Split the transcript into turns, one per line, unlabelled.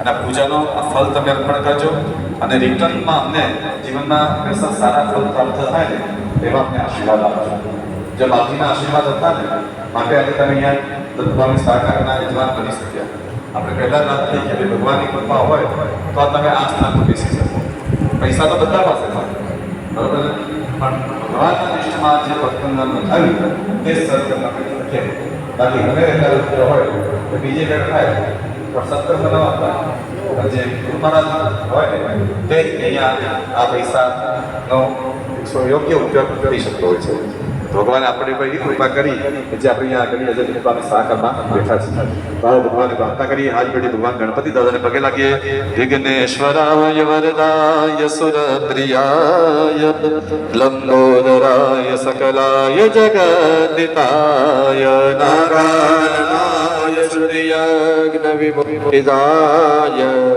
અને પૂજાનો આ ફળ તમે અર્પણ કરજો. અને રિટર્નમાં અમને જીવનમાં હંમેશા સારા ફળ પ્રાપ્ત થાય ને એવા અમને આશીર્વાદ આપજો જે બાકીના આશીર્વાદ હતા ને, માટે આજે તમે અહીંયા ભગવાનની સહકારના યજમાન બની શક્યા. આપણે પહેલા વાત થઈ કે ભગવાનની કૃપા હોય, તો આ તમે આ સ્થાન પર બેસી શકો. પૈસા તો બધા પાસે થાય બરોબર? પણ ભગવાનના નિષ્ઠમાં જે ભક્તોના થયું તે આપણે છે બાકી હવે રૂપિયા હોય બીજે વેળ થાય. પણ આપતા પણ જે કૃપાના હોય ને, તે અહીંયા આ પૈસાનો યોગ્ય ઉપયોગ કરી શકતો હોય છે. ભગવાન આપણે કોઈ એવી કૃપા કરી કે જે આપણે અહીંયા આગળ અજય કૃપાને સહકારમાં બેઠા છે. તો ભગવાનને પ્રાર્થના કરીએ. આજ પેઢી ભગવાન ગણપતિ દાદાને પગે લાગીએ. વિઘ્નેશ્વરાય વરદાય સુરપ્રિયાય. લંબોદરાય સકલાય જગદિતાય. નારાયણાય نبی فدایا